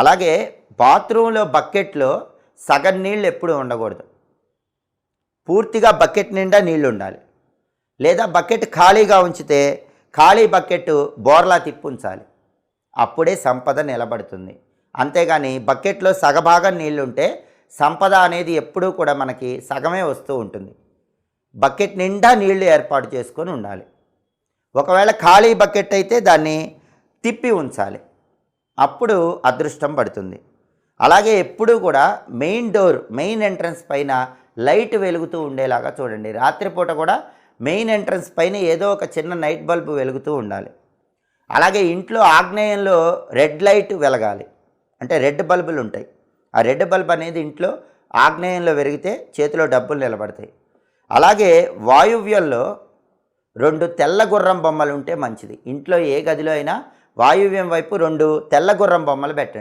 అలాగే బాత్రూంలో బకెట్లో సగం నీళ్ళు ఎప్పుడు ఉండకూడదు. పూర్తిగా బకెట్ నిండా నీళ్ళు ఉండాలి లేదా బకెట్ ఖాళీగా ఉంచితే ఖాళీ బకెట్ బోర్లా తిప్పుంచాలి అప్పుడే సంపద నిలబడుతుంది. అంతేగాని బకెట్లో సగభాగం నీళ్ళు ఉంటే సంపద అనేది ఎప్పుడూ కూడా మనకి సగమే వస్తూ ఉంటుంది. బకెట్ నిండా నీళ్ళు ఏర్పాటు చేసుకొని ఉండాలి. ఒకవేళ ఖాళీ బకెట్ అయితే దాన్ని తిప్పి ఉంచాలి. అప్పుడు అదృష్టం పడుతుంది. అలాగే ఎప్పుడూ కూడా మెయిన్ డోర్ మెయిన్ ఎంట్రన్స్ పైన లైట్ వెలుగుతూ ఉండేలాగా చూడండి. రాత్రిపూట కూడా మెయిన్ ఎంట్రన్స్ పైన ఏదో ఒక చిన్న నైట్ బల్బు వెలుగుతూ ఉండాలి. అలాగే ఇంట్లో ఆగ్నేయంలో రెడ్ లైట్ వెలగాలి. అంటే రెడ్ బల్బులు ఉంటాయి. ఆ రెడ్ బల్బ్ అనేది ఇంట్లో ఆగ్నేయంలో వెలిగితే చేతిలో డబ్బులు నిలబడతాయి. అలాగే వాయువ్యంలో రెండు తెల్ల గుర్రం బొమ్మలు ఉంటే మంచిది. ఇంట్లో ఏ గదిలో అయినా వాయువ్యం వైపు రెండు తెల్ల గుర్రం బొమ్మలు పెట్టండి.